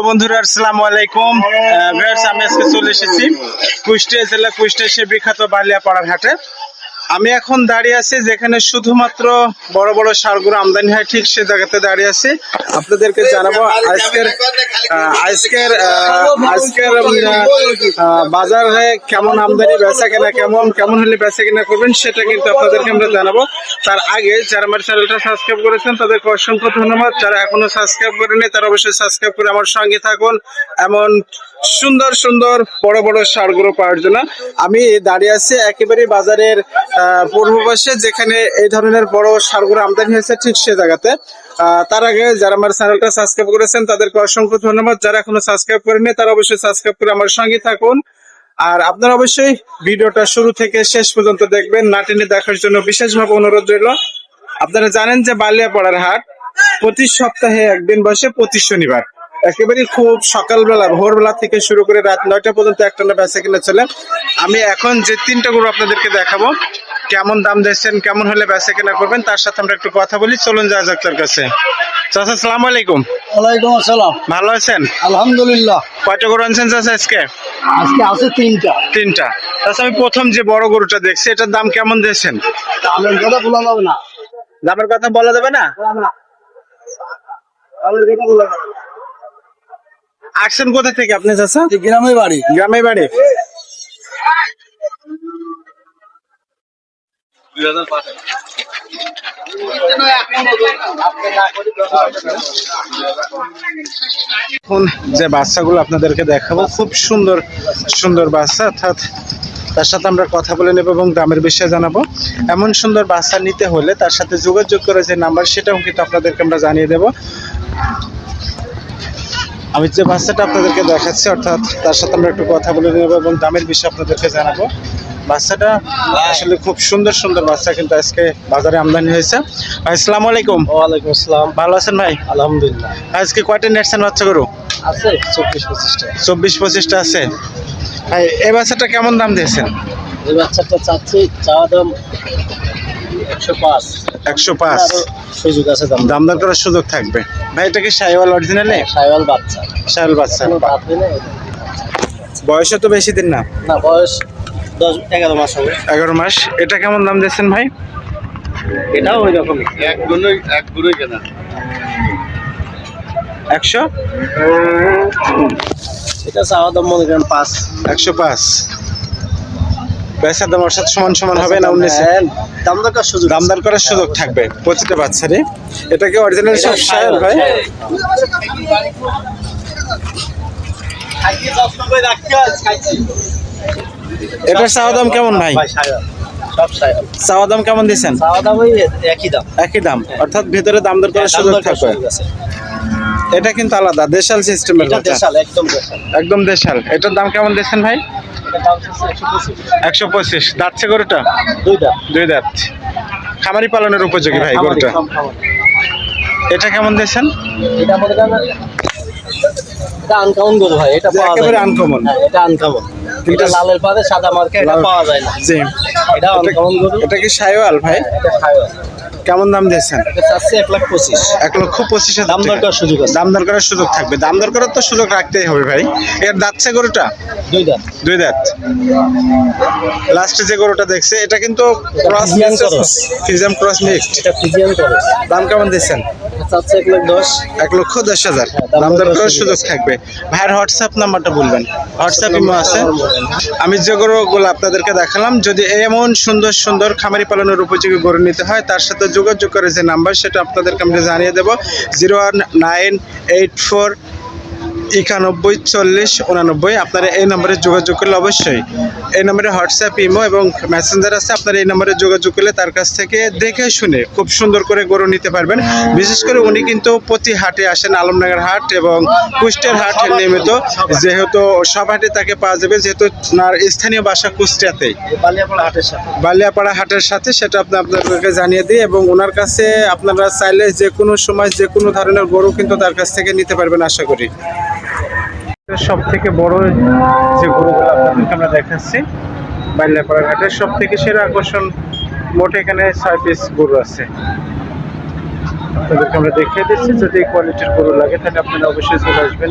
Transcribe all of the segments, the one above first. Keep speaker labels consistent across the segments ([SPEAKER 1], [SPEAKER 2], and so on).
[SPEAKER 1] Hello বন্ধুরা, আসসালামু আলাইকুম। আমি আজকে চলে এসেছি কুষ্টিয়া জেলা কুষ্টিয়া সে বিখ্যাত বালিয়াপাড়ার হাটে। আমি এখন দাঁড়িয়ে আছি যেখানে শুধুমাত্র বড় বড় সারগুলো আমদানি হয়, ঠিক সে জায়গাতে দাঁড়িয়ে আছি। আপনাদেরকে জানাব আজকের আজকের আজকের বাজারে কেমন আমদানি, বেচা কেনা কেমন কেমন হলে বেচা কেনা করবেন সেটা কিন্তু আপনাদেরকে আমরা জানাব। তার আগে যারা আমার চ্যানেলটা সাবস্ক্রাইব করেছেন, তাদেরকে অসংখ্য ধন্যবাদ। যারা এখনও সাবস্ক্রাইব করেনি তারা অবশ্যই সাবস্ক্রাইব করে আমার সঙ্গে থাকুন। এমন সুন্দর সুন্দর, বড় বড় সারগুলো পাওয়ার জন্য। আমি দাঁড়িয়ে আছি একেবারে বাজারের পূর্ব পাশে, যেখানে এই ধরনের বড় সারগুলো আমদানি হয়েছে ঠিক সে জায়গাতে। তার আগে যারা আমার চ্যানেলটা সাবস্ক্রাইব করেছেন, তাদেরকে অসংখ্য ধন্যবাদ। যারা এখনও সাবস্ক্রাইব করেনি তারা অবশ্যই সাবস্ক্রাইব করে আমার সঙ্গে থাকুন। আর আপনারা অবশ্যই ভিডিওটা শুরু থেকে শেষ পর্যন্ত দেখবেন, না টেনে দেখার জন্য বিশেষভাবে অনুরোধ রইল। আপনারা জানেন যে বালিয়াপাড়ার হাট প্রতি সপ্তাহে একদিন বসে, প্রতি শনিবার। একেবারে খুব সকালবেলা ভোরবেলা থেকে শুরু করে রাত নয়টা পর্যন্ত একটানা বেচা কিনা চলে। আমি এখন যে তিনটা গরু আপনাদেরকে দেখাবো কেমন দাম দিচ্ছেন কেমন হলে বেচা কেনা করবেন তার সাথে আমরা একটু কথা বলি। চলুন যাওয়া যাক তার কাছে। চাচা সালাম আলাইকুম।
[SPEAKER 2] ওয়ালাইকুম আসসালাম।
[SPEAKER 1] ভালো আছেন?
[SPEAKER 2] আলহামদুলিল্লাহ।
[SPEAKER 1] কয়টা গরু আনছেন চাচা আজকে?
[SPEAKER 2] আজকে আছে তিনটা।
[SPEAKER 1] তিনটা। আমি প্রথম যে বড় গরুটা দেখছি এটার দাম কেমন দিয়েছেন?
[SPEAKER 2] কথা বলা যাবে না।
[SPEAKER 1] দামের কথা বলা যাবে না?
[SPEAKER 2] আমার কথা বলা যাবে না।
[SPEAKER 1] আসছেন কোথা থেকে আপনি চাচা?
[SPEAKER 2] গ্রামে বাড়ি।
[SPEAKER 1] গ্রামে বাড়ি। এখন যে বাচ্চাগুলো আপনাদেরকে দেখাবো খুব সুন্দর সুন্দর বাচ্চা অর্থাৎ তার সাথে আমরা কথা বলে নেব এবং দামের বিষয়ে জানাব। এমন সুন্দর বাচ্চা নিতে হলে তার সাথে যোগাযোগ করে যে নাম্বার সেটাও কিন্তু আপনাদেরকে আমরা জানিয়ে দেব। আমি যে বাচ্চাটা আপনাদেরকে দেখাচ্ছি অর্থাৎ তার সাথে আমরা একটু কথা বলে নেব এবং দামের বিষয়ে আপনাদেরকে জানাব। বাচ্চাটা আসলে খুব সুন্দর সুন্দর বাচ্চা কিন্তু আজকে বাজারে আমদানি হয়েছে। আসসালামু আলাইকুম।
[SPEAKER 2] ওয়ালাইকুম আসসালাম।
[SPEAKER 1] ভালো আছেন ভাই?
[SPEAKER 2] আলহামদুলিল্লাহ।
[SPEAKER 1] আজকে কয়টা নেটছেন বাচ্চা গরু?
[SPEAKER 2] আছে চব্বিশ পঁচিশটা।
[SPEAKER 1] চব্বিশ পঁচিশটা আছে। ভাই এই বাচ্চাটা কেমন দাম দিয়েছেন?
[SPEAKER 2] এই বাচ্চাটা চাচ্ছি চা দাম একশো পাঁচ।
[SPEAKER 1] একশো পাঁচ।
[SPEAKER 2] আরও সুযোগ আছে দাম।
[SPEAKER 1] দাম দর করার সুযোগ থাকবে। ভাই এটা কি সাইওয়াল অরিজিনালে
[SPEAKER 2] সাইওয়াল বাচ্চা।
[SPEAKER 1] সাইওয়াল বাচ্চা। বয়সে তো। বেশি দিন না?
[SPEAKER 2] না বয়স দশ এগারো মাস হবে।
[SPEAKER 1] এগারো মাস। এটা কেমন দাম দিয়েছেন ভাই?
[SPEAKER 2] এটাও ওই রকম এক গুলোই এক গুলোই কেনা।
[SPEAKER 1] একশো?
[SPEAKER 2] এটা চাওয়া দাম মনে করেন পাঁচ।
[SPEAKER 1] একশো পাঁচ। বেচার দাম ওর সাথে সমান সমান হবে না উনিশে?
[SPEAKER 2] হ্যাঁ, দাম দরকার সুযোগ
[SPEAKER 1] দাম দর করার সুযোগ থাকবে প্রতিটা বাচ্চারই। এটা কি অরিজিনাল সব সাইওয়াল ভাই। এটার চাওয়া দাম কেমন ভাই? চাওয়া দাম কেমন দিচ্ছেন
[SPEAKER 2] একই দাম।
[SPEAKER 1] একই দাম। অর্থাৎ ভেতরে দাম দর করার সুযোগ থাকবে এটা কিন্তু আলাদা দেশাল সিস্টেমের
[SPEAKER 2] একদম দেশাল।
[SPEAKER 1] এটার দাম কেমন দিচ্ছেন ভাই?
[SPEAKER 2] একশো পঁচিশ।
[SPEAKER 1] দাঁতছে গরুটা? দুই দাঁত। খামারি পালনের উপযোগী ভাই গরুটা? এটা কেমন দিয়েছেন?
[SPEAKER 2] এটা মনে গরু ভাই এটা পাওয়া যায়। হ্যাঁ, এটা আনকাউন এটা লালের পাতে সাদা মার্কে এটা পাওয়া যায় না।
[SPEAKER 1] জি
[SPEAKER 2] এটা আনকাউন গরু।
[SPEAKER 1] এটা কি সাইওয়াল ভাই?
[SPEAKER 2] এটা খাওয়া
[SPEAKER 1] কেমন দাম দিয়েছেন?
[SPEAKER 2] এক লাখ পঁচিশ।
[SPEAKER 1] এক লক্ষ পঁচিশ
[SPEAKER 2] দাম দরকার সুযোগ
[SPEAKER 1] দাম দর করার সুযোগ থাকবে। দাম দর করার তো সুযোগ রাখতেই হবে ভাই। এর দাঁতছে গরুটা?
[SPEAKER 2] দুই দাঁত।
[SPEAKER 1] দুই দাঁত। লাস্টে যে গরুটা দেখছে এটা কিন্তু ক্রস
[SPEAKER 2] cross।
[SPEAKER 1] ফিজিয়াম ক্রস মিক্সড
[SPEAKER 2] এটা
[SPEAKER 1] দাম কেমন দিচ্ছেন
[SPEAKER 2] এটা চাচ্ছে এক লাখ দশ।
[SPEAKER 1] এক লক্ষ দশ হাজার।
[SPEAKER 2] হ্যাঁ, দাম
[SPEAKER 1] দর করার
[SPEAKER 2] সুযোগ
[SPEAKER 1] সুযোগ থাকবে। ভাইয়ের হোয়াটসঅ্যাপ নাম্বারটা বলবেন। হোয়াটসঅ্যাপ ইমো আছে। আমি যে গরুগুলো আপনাদেরকে দেখালাম যদি এমন সুন্দর সুন্দর খামারি পালনের উপযোগী গরু নিতে হয় তার সাথে যোগাযোগ করে যে নাম্বার সেটা আপনাদেরকে আমি জানিয়ে দেবো। Zero one nine eight four একানব্বই, চল্লিশ, উনানব্বই, আপনারা এই নম্বরে যোগাযোগ করলে অবশ্যই। এই নম্বরে হোয়াটসঅ্যাপ, ইমো এবং মেসেঞ্জার আছে, আপনারা এই নম্বরে যোগাযোগ করলে তার কাছ থেকে দেখে শুনে খুব সুন্দর করে গরু নিতে পারবেন। বিশেষ করে উনি কিন্তু প্রতি হাটে আসেন, আলমনগর হাট এবং কুষ্টের হাট নিয়মিত। যেহেতু সব হাটে তাকে পাওয়া যাবে, যেহেতু ওনার স্থানীয় বাসা কুষ্টিয়াতেই
[SPEAKER 2] বালিয়াপাড়া হাটের সাথে
[SPEAKER 1] সেটা আপনি আপনাদেরকে জানিয়ে দিই এবং ওনার কাছে আপনারা চাইলে যে কোনো সময় যে কোনো ধরনের গরু কিন্তু তার কাছ থেকে নিতে পারবেন, আশা করি। সব থেকে বড় যে গরুগুলো আপনাদেরকে আমরা দেখাচ্ছি বালিয়াপাড়া হাটের সব থেকে সেরা আকর্ষণ মোট এখানে ছয় পিস গরু আছে। আপনাদেরকে আমরা দেখিয়ে দিচ্ছি, যদি কোয়ালিটির গরু লাগে, তাহলে আপনারা অবশ্যই চলে আসবেন।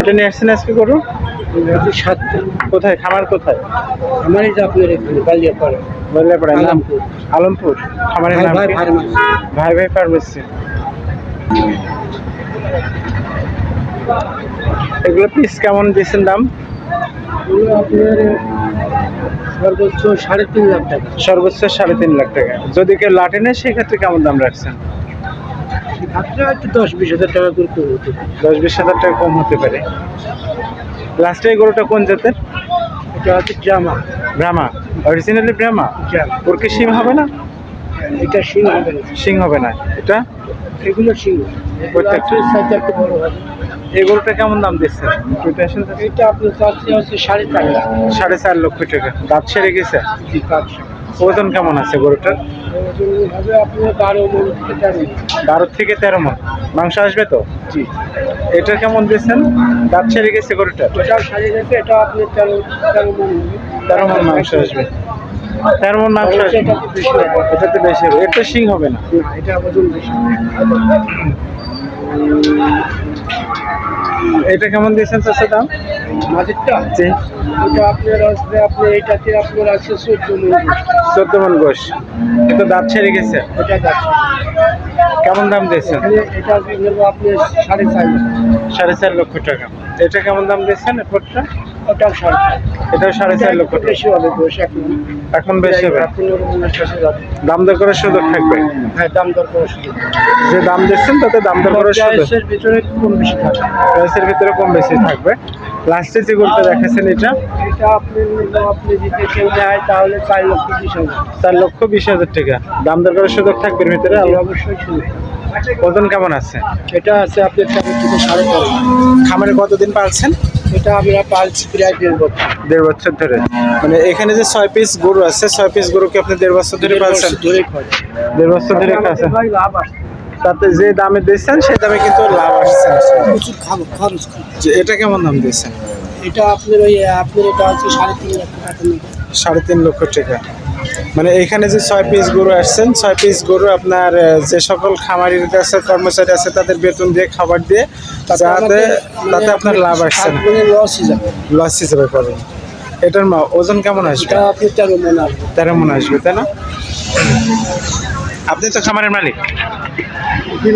[SPEAKER 1] এটা নিয়ে আসছেন আজকে গরু?
[SPEAKER 2] সাতটা।
[SPEAKER 1] কোথায়? খামার কোথায়?
[SPEAKER 2] আমার এই যে আপনার এখানে বালিয়াপাড়া।
[SPEAKER 1] বললেপড়া নাম
[SPEAKER 2] আলমপুর।
[SPEAKER 1] আলমপুর। খামারের
[SPEAKER 2] ভাই
[SPEAKER 1] নাম
[SPEAKER 2] ভাই
[SPEAKER 1] ভাই ফার্মেসি এগুলো পিস কেমন দিয়েছেন দাম?
[SPEAKER 2] আপনার সর্বোচ্চ সাড়ে তিন লাখ টাকা।
[SPEAKER 1] সর্বোচ্চ সাড়ে তিন লাখ টাকা। যদি কেউ লাটে নেয় সেক্ষেত্রে কেমন দাম রাখছেন?
[SPEAKER 2] দশ বিশ হাজার টাকা করে করে হতে পারে।
[SPEAKER 1] দশ বিশ হাজার টাকা কম হতে পারে। লাস্টে এই গরুটা কোন জাতের?
[SPEAKER 2] এটা হচ্ছে জামা।
[SPEAKER 1] ব্রাহ্মা। অরিজিনালি ব্রাহ্মা? ওর কি সিং হবে না?
[SPEAKER 2] এটা শিং হবে না।
[SPEAKER 1] সিং হবে না। এটা?
[SPEAKER 2] এগুলো একটু বড়
[SPEAKER 1] এই কেমন দাম দিচ্ছে?
[SPEAKER 2] এটা আপনার চাচ্ছে হচ্ছে সাড়ে চার লাখ।
[SPEAKER 1] সাড়ে চার লক্ষ টাকা। দাঁত ছেড়ে গেছে? ওজন কেমন আছে গরুটার?
[SPEAKER 2] বারো থেকে তেরো
[SPEAKER 1] মন। মাংস আসবে তো?
[SPEAKER 2] জি।
[SPEAKER 1] এটা কেমন দিচ্ছেন? দাঁত ছেড়ে গেছে গরুটা
[SPEAKER 2] সাড়ে গেছে এটা আপনার তেরো তেরো মন
[SPEAKER 1] তেরো মন মাংস আসবে। তেরো মন মাংস
[SPEAKER 2] এটা।
[SPEAKER 1] এটাতে বেশি হবে। এটা সিং হবে না।
[SPEAKER 2] এটা ওজন বেশি
[SPEAKER 1] এটা কেমন দিয়েছেন চাষের দাম
[SPEAKER 2] মাঝেরটা
[SPEAKER 1] জি।
[SPEAKER 2] ওটা আপনার আসবে আপনার এইটাতে আপনার আছে চোদ্দ মন
[SPEAKER 1] চোদ্দ মন গোস কিন্তু দাঁত ছেড়ে গেছে?
[SPEAKER 2] এটা যাচ্ছে
[SPEAKER 1] কেমন দাম দিয়েছেন?
[SPEAKER 2] এটা নেব আপনার সাড়ে চার
[SPEAKER 1] সাড়ে চার লক্ষ টাকা। এটা কেমন দাম দিয়েছেন এরপরটা
[SPEAKER 2] ওটাও সাড়ে চার।
[SPEAKER 1] এটাও সাড়ে চার লক্ষ টাকা
[SPEAKER 2] বেশি হবে এখন।
[SPEAKER 1] এখন বেশি হবে? দাম দর করার সুযোগ থাকবে?
[SPEAKER 2] হ্যাঁ দাম দর করে শুধু
[SPEAKER 1] যে দাম দিচ্ছেন তাতে দাম দর করার সুযোগ।
[SPEAKER 2] ভিতরে কম বেশি থাকে
[SPEAKER 1] প্রাইসের ভিতরে কম বেশি থাকবে। লাস্টে যে গরুটা দেখাচ্ছেন এটা?
[SPEAKER 2] এটা আপনি আপনি যদি কেউ নেয় তাহলে চার লক্ষ বিশ হাজার।
[SPEAKER 1] চার লক্ষ বিশ হাজার টাকা। দাম দর করার সুযোগ থাকবে এর ভিতরে? আল্লাহ
[SPEAKER 2] অবশ্যই শুনে
[SPEAKER 1] ওজন কেমন আছে?
[SPEAKER 2] এটা আছে আপনার থেকে সাড়ে
[SPEAKER 1] খামারে কতদিন পালছেন?
[SPEAKER 2] এটা আমরা পালছি প্রায় দেড় বছর।
[SPEAKER 1] দেড় বছর ধরে? মানে এখানে যে ছয় পিস গরু আছে ছয় পিস গরুকে আপনি দেড় বছর ধরে পালছেন? দেড় বছর ধরে
[SPEAKER 2] আসছে
[SPEAKER 1] তাতে যে দামে দিচ্ছেন সেই দামে কিন্তু লাভ আসছে। এটা কেমন দাম দিয়েছেন?
[SPEAKER 2] এটা আপনার ওই আপনার এটা হচ্ছে সাড়ে তিন লাখ টাকা
[SPEAKER 1] সাড়ে তিন লক্ষ টাকা। মানে এখানে যে ছয় পিস গরু আসছেন ছয় পিস গরু আপনার যে সকল খামারির কাছে কর্মচারী আছে তাদের বেতন দিয়ে খাবার দিয়ে
[SPEAKER 2] তাতে
[SPEAKER 1] যাতে তাতে আপনার লাভ আসছে লস হিসাবে। পাবেন। এটার মা ওজন কেমন আসবে?
[SPEAKER 2] তেরো মন আসবে।
[SPEAKER 1] তেরো মন আসবে তাই না? আপনি তো খামারের মালিক।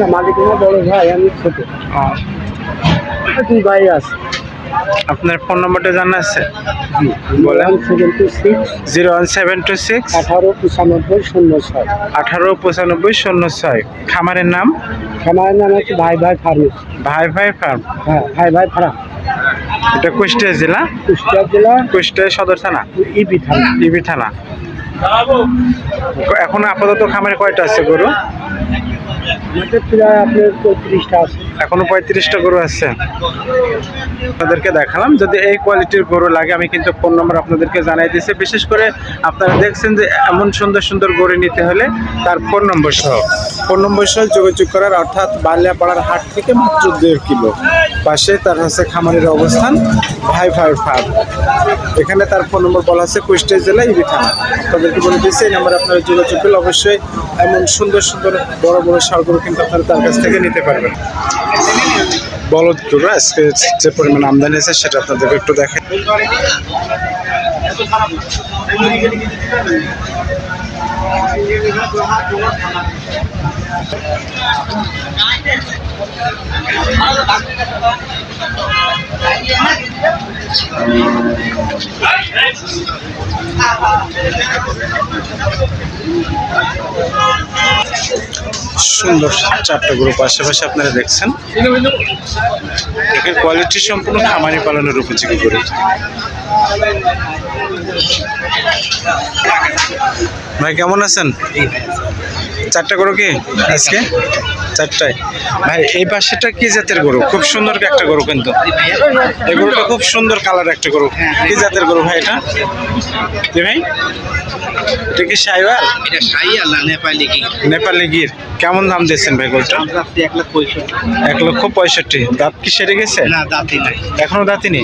[SPEAKER 2] না মালিক বড় ভাই আমি ছোট। দুই ভাই আছে।
[SPEAKER 1] আপনার ফোন নম্বরটা জানা আছে?
[SPEAKER 2] বলেন।
[SPEAKER 1] Zero one seven two six.
[SPEAKER 2] আঠারো পঁচানব্বই শূন্য ছয়।
[SPEAKER 1] আঠারো পঁচানব্বই শূন্য ছয়। খামারের নাম?
[SPEAKER 2] খামারের নাম হচ্ছে ভাই ভাই ফার্মেসি
[SPEAKER 1] ভাই ভাই ফার্ম।
[SPEAKER 2] হ্যাঁ ভাই ভাই ফার্ম।
[SPEAKER 1] এটা কুষ্টিয়া জেলা?
[SPEAKER 2] কুষ্টিয়া জেলা।
[SPEAKER 1] কুষ্টিয়া সদর থানা?
[SPEAKER 2] ইবি থানা।
[SPEAKER 1] ইবি থানা। এখন আপাতত খামারে কয়টা আছে গরু?
[SPEAKER 2] আমাদের প্রায় আপনার পঁয়ত্রিশটা আছে।
[SPEAKER 1] এখনও পঁয়ত্রিশটা গরু আছে। আপনাদেরকে দেখালাম, যদি এই কোয়ালিটির গরু লাগে, আমি কিন্তু ফোন নম্বর আপনাদেরকে জানাই দিয়েছি। বিশেষ করে আপনারা দেখছেন যে এমন সুন্দর সুন্দর গরু নিতে হলে তার ফোন নম্বর সহ। ফোন নম্বর সহ যোগাযোগ করার, অর্থাৎ বালিয়াপাড়ার হাট থেকে মাত্র দেড় কিলো। পাশে তার হচ্ছে খামারের অবস্থান ভাই ভাই ফার্ম। এখানে তার ফোন নম্বর বলা আছে কুষ্টিয়া জেলা ইবি থানা। আপনাদেরকে বলে দিচ্ছি এই নাম্বারে আপনারা যোগাযোগ করলে অবশ্যই এমন সুন্দর সুন্দর বড় বড় সারগুলো কিন্তু আপনারা তার কাছ থেকে নিতে পারবেন। বলদ গরু আজকে যে পরিমাণ আমদানি আছে সেটা আপনাদেরকে একটু দেখে সুন্দর চারটা গ্রুপ আশেপাশে আপনারা দেখছেন এখানে কোয়ালিটি সম্পূর্ণ খামারি পালনের উপযোগী করে ভাই, কেমন আছেন? চারটা গরু কি আজকে? চারটায়। ভাই এই পাশেটা কি জাতের গরু? খুব সুন্দর একটা গরু কিন্তু। এই গরুটা খুব সুন্দর কালার একটা গরু। কি জাতের গরু ভাই এটা? কি ভাই? এটা কি সাইবার?
[SPEAKER 3] এটা সাই না নেপালি কি
[SPEAKER 1] নেপালি গির। কেমন দাম দিয়েছেন ভাই গরুটা?
[SPEAKER 3] এক লাখ পঁয়ষট্টি।
[SPEAKER 1] এক লক্ষ পঁয়ষট্টি। দাঁত কি সেরে গেছে?
[SPEAKER 3] না দাঁতি নাই।
[SPEAKER 1] এখনও দাঁতিনি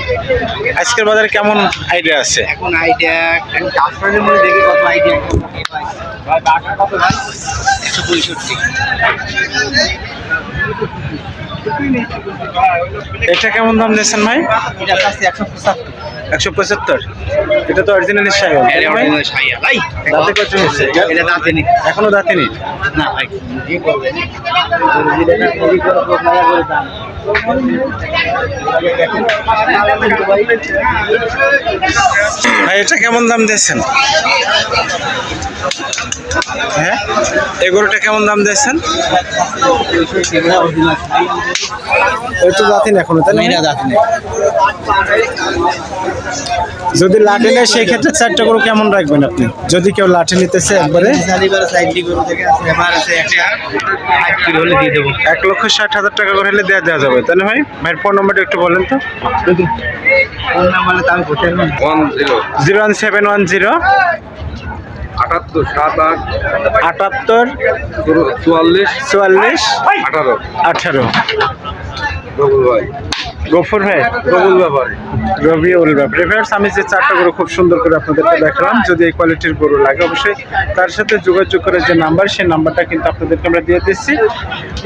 [SPEAKER 1] আজকের বাজারে কেমন আইডিয়া আছে?
[SPEAKER 3] এখন আইডিয়া দেখি কত আইডিয়া একশো পঁয়ষট্টি
[SPEAKER 1] এটা কেমন দাম দিয়েছেন ভাই?
[SPEAKER 3] একশো পঁচাত্তর।
[SPEAKER 1] একশো পঁচাত্তর। এটা তো অরিজিনালি
[SPEAKER 3] অরিজিনাল সাইয়া ভাই?
[SPEAKER 1] দাঁতে কত হয়েছে?
[SPEAKER 3] এটা দাঁতে নেই।
[SPEAKER 1] এখনও দাঁতিনি
[SPEAKER 3] না ভাই।
[SPEAKER 1] ভাই এটা কেমন দাম দিয়েছেন? হ্যাঁ? এই গরুটা কেমন দাম দিয়েছেন? ওই তো দাঁতিনি এখনও তাই না?
[SPEAKER 3] দাঁতে নেই।
[SPEAKER 1] যদি লাঠি নেয় সেই ক্ষেত্রে চারটা গরু কেমন রাখবেন আপনি? যদি কেউ লাঠি নিতেছে একবারে?
[SPEAKER 3] শালিবার সাইডলি গরু থেকে আছে এবার আছে একটা ষাট কিলো হলে দিয়ে দেবো।
[SPEAKER 1] এক লক্ষ ষাট হাজার টাকা করে হলে দেওয়া দেওয়া যাবে তাই না ভাই? ভাইয়ের ফোন নম্বরটা একটু বলেন তো।
[SPEAKER 4] Zero.
[SPEAKER 1] One seven one zero.
[SPEAKER 4] আটাত্তর সাত আট।
[SPEAKER 1] আটাত্তর।
[SPEAKER 4] চুয়াল্লিশ।
[SPEAKER 1] চুয়াল্লিশ।
[SPEAKER 4] আঠারো।
[SPEAKER 1] আঠারো।
[SPEAKER 4] ভাই।
[SPEAKER 1] গফুর ভাই
[SPEAKER 4] রবুল ব্যাপারে
[SPEAKER 1] রবিউল ব্যাপারে ফ্রেন্ডস আমি যে চারটা গরু খুব সুন্দর করে আপনাদেরকে দেখালাম যদি এই কোয়ালিটির গরু লাগে অবশ্যই তার সাথে যোগাযোগ করে যে নাম্বার সেই নাম্বারটা কিন্তু আপনাদেরকে আমরা দিয়ে দিচ্ছি।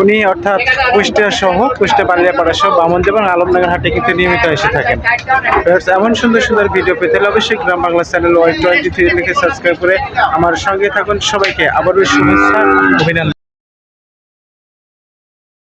[SPEAKER 1] উনি অর্থাৎ কুষ্টিয়া সহ কুষ্টিয়া বালিয়াপাড়া সহ বামনদি এবং আলমনগর হাটে কিন্তু নিয়মিত এসে থাকেন। Friends, এমন সুন্দর সুন্দর ভিডিও পেতে হলে অবশ্যই Gram Bangla channel Y twenty three লিখে সাবস্ক্রাইব করে আমার সঙ্গে থাকুন। সবাইকে আবারও শুভেচ্ছা অভিনন্দন।